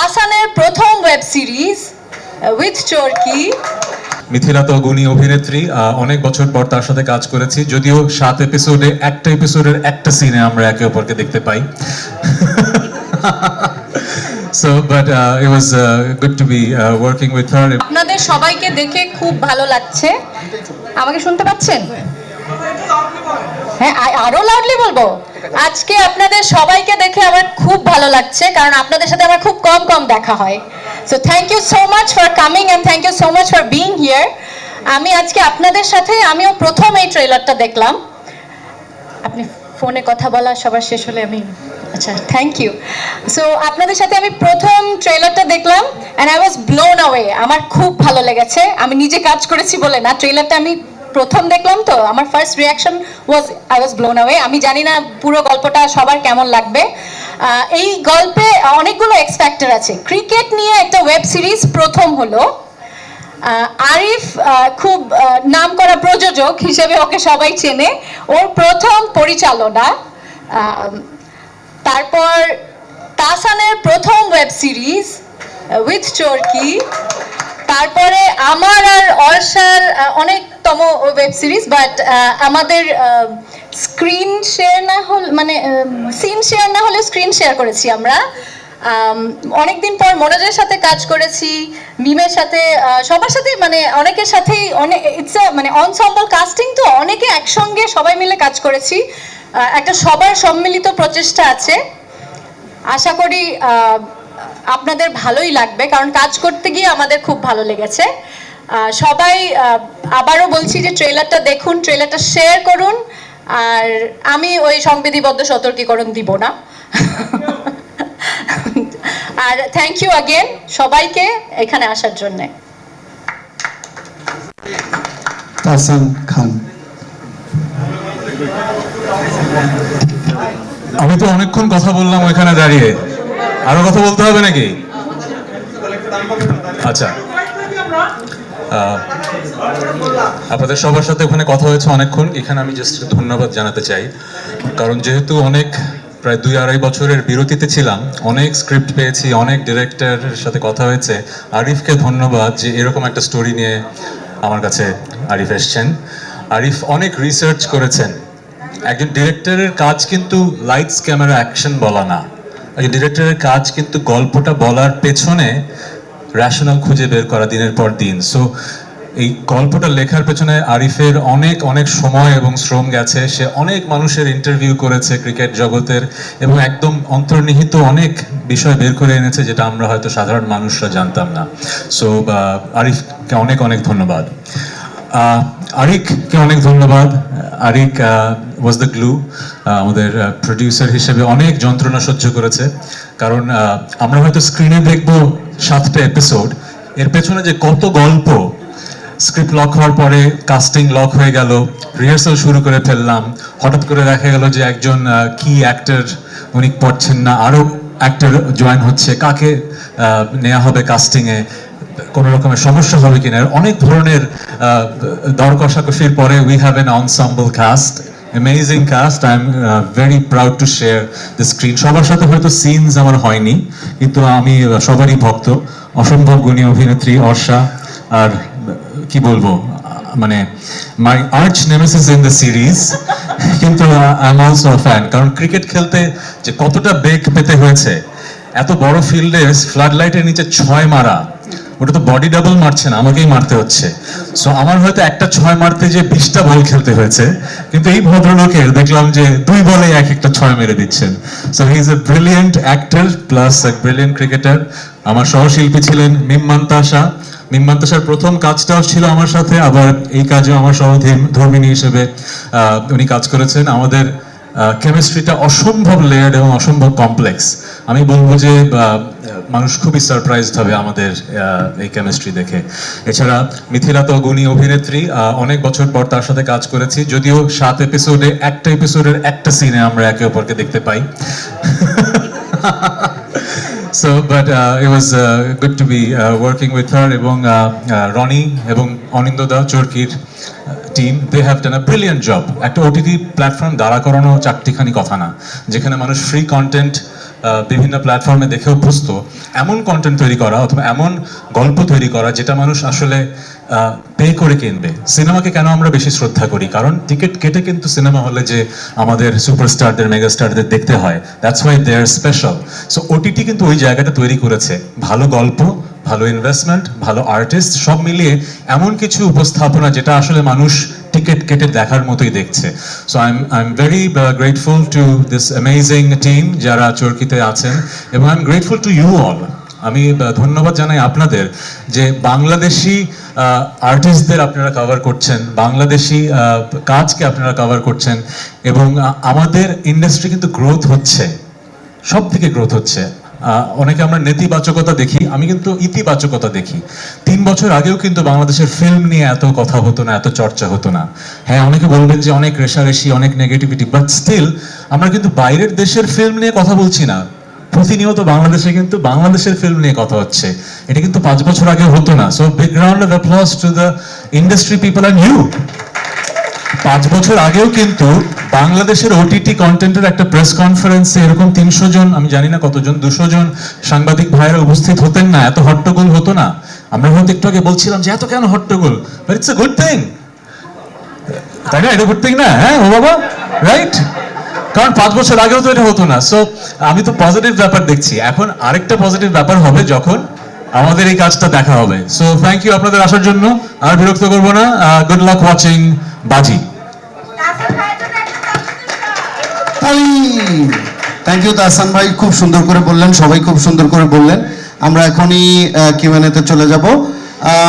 তাসানের প্রথম web series with Chorki Mithila তো গুণী অভিনেত্রী অনেক বছর পর তার সাথে কাজ করেছি যদিও সাত এপিসোডে একটা এপিসোডের একটা সিনে আমরা একে অপরকে দেখতে পাই। So but it was good to be working with her আপনাদের সবাইকে দেখে খুব ভালো লাগছে। আমাকে শুনতে পাচ্ছেন? হ্যাঁ আরও লাউডলি বলব? আজকে আপনাদের সবাইকে দেখে আমার খুব ভালো লাগছে কারণ আপনাদের সাথে আমার খুব কম কম দেখা হয়। So thank you so much for coming and thank you so much for being here আমি আজকে আপনাদের সাথে আমিও প্রথম এই ট্রেলারটা দেখলাম। আপনি ফোনে কথা বলা সবার শেষ হলে আমি আচ্ছা থ্যাংক ইউ সো আপনাদের সাথে আমি প্রথম ট্রেলারটা দেখলাম and I was blown away আমার খুব ভালো লেগেছে। আমি নিজে কাজ করেছি বলে না ট্রেলারটা আমি প্রথম দেখলাম তো আমার first reaction was I was blown away আমি জানি না পুরো গল্পটা সবার কেমন লাগবে। এই গল্পে অনেকগুলো এক্স ফ্যাক্টর আছে। ক্রিকেট নিয়ে একটা ওয়েব সিরিজ প্রথম হলো। আরিফ খুব নাম করা প্রযোজক হিসেবে ওকে সবাই চেনে। ওর প্রথম পরিচালনা তারপর তাসানের প্রথম ওয়েব সিরিজ উইথ চোরকি তারপরে আমার আর অর্ষার আহ, অনেকতম ওয়েব সিরিজ বাট আমাদের স্ক্রিন শেয়ার না হল মানে সিন শেয়ার না হলে স্ক্রিন শেয়ার করেছি আমরা। অনেকদিন পর মনোজের সাথে কাজ করেছি, মিমের সাথে সবার সাথে মানে অনেকের সাথেই অনেক ইটস মানে অনসম্বল কাস্টিং তো অনেকে একসঙ্গে সবাই মিলে কাজ করেছি। একটা সবার সম্মিলিত প্রচেষ্টা আছে। আশা করি আপনাদের ভালোই লাগবে, কারণ কাজ করতে গিয়ে আমাদের খুব ভালো লেগেছে। সবাই আবারও বলছি যে ট্রেলারটা দেখুন, ট্রেলারটা শেয়ার করুন, আর আমি ওই সংবিধিবদ্ধ সতর্কীকরণ দিব না। আর থ্যাংক ইউ আগেন সবাইকে এখানে আসার জন্যে। আমি তো অনেকক্ষণ কথা বললাম ওইখানে দাঁড়িয়ে। আরও কথা বলতে হবে নাকি? আচ্ছা। আপনাদের সবার সাথে ওখানে কথা হয়েছে অনেকক্ষণ। এখানে আমি জাস্ট ধন্যবাদ জানাতে চাই। কারণ যেহেতু অনেক, প্রায় দুই আড়াই বছরের বিরতিতে ছিলাম, অনেক স্ক্রিপ্ট পেয়েছি, অনেক ডিরেক্টরের সাথে কথা হয়েছে। আরিফকে ধন্যবাদ যে এরকম একটা স্টোরি নিয়ে আমার কাছে আরিফ এসছেন। আরিফ অনেক রিসার্চ করেছেন। একজন ডিরেক্টরের কাজ কিন্তু লাইটস ক্যামেরা অ্যাকশন বলা না। একজন ডিরেক্টরের কাজ কিন্তু গল্পটা বলার পেছনে রেশনাল খুঁজে বের করা দিনের পর দিন। সো এই গল্পটা লেখার পেছনে আরিফের অনেক অনেক সময় এবং শ্রম গেছে। সে অনেক মানুষের ইন্টারভিউ করেছে ক্রিকেট জগতের এবং একদম অন্তর্নিহিত অনেক বিষয় বের করে এনেছে যেটা আমরা হয়তো সাধারণ মানুষরা জানতাম না। সো আরিফকে অনেক অনেক ধন্যবাদ। আরিককে অনেক ধন্যবাদ। আরিক ওয়াজ দ্য গ্লু আমাদের প্রডিউসার হিসেবে অনেক যন্ত্রণা সহ্য করেছে। কারণ আমরা হয়তো স্ক্রিনে দেখব সাতটা এপিসোড এর পেছনে যে কত গল্প স্ক্রিপ্ট লক হওয়ার পরে কাস্টিং লক হয়ে গেল রিহার্সাল শুরু করে ফেললাম। হঠাৎ করে দেখা গেল যে একজন কি অ্যাক্টর উনি পড়ছেন না। আরও অ্যাক্টর জয়েন হচ্ছে। কাকে নেওয়া হবে কাস্টিংয়ে কোন রকমের সমস্যা হবে কিনা? অনেক ধরনের দর কষাকষির পরে we have an ensemble cast amazing cast I am very proud to share the screen সবার সাথে হয়তো সিনস আমার হয়নি, কিন্তু আমি সবারই ভক্ত। অসম্ভব গুণী অভিনেত্রী অর্ষা আর, কি বলব মানে my arch nemesis in the series কিন্তু আই এম অলসো ফ্যান কারণ ক্রিকেট খেলতে যে কতটা বেগ পেতে হয়েছে, এত বড় ফিল্ডে ফ্লাড লাইটের নিচে ছয় মারা ওটা তো বডি ডাবল মারছে না, আমাকেই মারতে হচ্ছে। সো আমার হয়তো একটা ছয় মারতে যে বিশটা বল খেলতে হয়েছে, কিন্তু এই ভদ্রলোকের দেখলাম যে দুই বলে এক একটা ছয় মেরে দিচ্ছেন। So he is a brilliant actor plus এক ব্রিলিয়েন্ট ক্রিকেটার আমার সহশিল্পী ছিলেন মিম মান্তাসা। মিম মান্তাসার প্রথম কাজটাও ছিল আমার সাথে, আবার এই কাজেও আমার সহধর্মিনী হিসেবে উনি কাজ করেছেন। আমাদের কেমিস্ট্রিটা অসম্ভব লেয়ার্ড এবং অসম্ভব কমপ্লেক্স আমি বলব যে মানুষ খুবই সারপ্রাইজড হবে আমাদের এই কেমিস্ট্রি দেখে। এছাড়া মিথিলা তো গুণী অভিনেত্রী অনেক বছর পর তার সাথে কাজ করেছি যদিও সাত এপিসোডে একটা এপিসোডের একটা সিনে আমরা একে অপরকে দেখতে পাই। Uh, it was uh, good to be uh, working with her এবং uh, uh, রনি এবং Anindya da চরকির team they have done a brilliant job একটা ওটিটি প্ল্যাটফর্ম দাঁড়া করানো চারটিখানি কথা না। যেখানে মানুষ ফ্রি কন্টেন্ট বিভিন্ন প্ল্যাটফর্মে দেখে অভ্যস্ত এমন কন্টেন্ট তৈরি করা অথবা এমন গল্প তৈরি করা যেটা মানুষ আসলে পে করে কিনবে। সিনেমাকে কেন আমরা বেশি শ্রদ্ধা করি? কারণ টিকিট কেটে কিন্তু সিনেমা হলে যে আমাদের সুপারস্টারদের মেগাস্টারদের দেখতে হয় that's why they are special so OTT কিন্তু ওই জায়গাটা তৈরি করেছে। ভালো গল্প ভালো ইনভেস্টমেন্ট ভালো আর্টিস্ট সব মিলিয়ে এমন কিছু উপস্থাপনা যেটা আসলে মানুষ টিকিট কেটে দেখার মতোই দেখছে। So I am I am very grateful to this amazing team যারা চরকিতে আছেন এবং I am grateful to you all আমি ধন্যবাদ জানাই আপনাদের যে বাংলাদেশি আর্টিস্টদের আপনারা কভার করছেন, বাংলাদেশি কাজকে আপনারা কভার করছেন এবং আমাদের ইন্ডাস্ট্রি কিন্তু গ্রোথ হচ্ছে। সব থেকে গ্রোথ হচ্ছে। অনেকে আমরা নেতিবাচকতা দেখি, আমি কিন্তু ইতিবাচকতা দেখি। তিন বছর আগেও কিন্তু বাংলাদেশের ফিল্ম নিয়ে এত কথা হতো না, এত চর্চা হতো না। হ্যাঁ অনেকে বলবেন যে অনেক রেশারেশি, অনেক নেগেটিভিটি বাট স্টিল আমরা কিন্তু বাইরের দেশের ফিল্ম নিয়ে কথা বলছি না। প্রতিনিয়ত বাংলাদেশে কিন্তু বাংলাদেশের ফিল্ম নিয়ে কথা হচ্ছে। এটা কিন্তু পাঁচ বছর আগে হতো না। So big round of applause to the industry people and you পাঁচ বছর আগেও কিন্তু বাংলাদেশের ওটিটি কন্টেন্টের একটা প্রেস কনফারেন্সে এরকম তিনশো জন, আমি জানি না কতজন, দুশো জন সাংবাদিক ভাইয়েরা উপস্থিত হতেন না, এত হট্টগোল হতো না। আমরা হয়তো একটু আগে বলছিলাম যে, এত কেন হট্টগোল? But it's a good thing তাই না? এটা গুড থিং না? হ্যাঁ ও বাবা রাইট কারণ পাঁচ বছর আগেও তো এটা হতো না। সো আমি তো পজিটিভ ব্যাপার দেখছি। এখন আরেকটা পজিটিভ ব্যাপার হবে যখন আমাদের এই কাজটা দেখা হবে। সো থ্যাংক ইউ আপনাদের আসার জন্য। আর বিরক্ত করব না। Good luck watching Baazi. Thank you Tahsan ভাই। খুব সুন্দর করে বললেন, সবাই খুব সুন্দর করে বললেন। আমরা এখনই কিউএনএতে চলে যাব।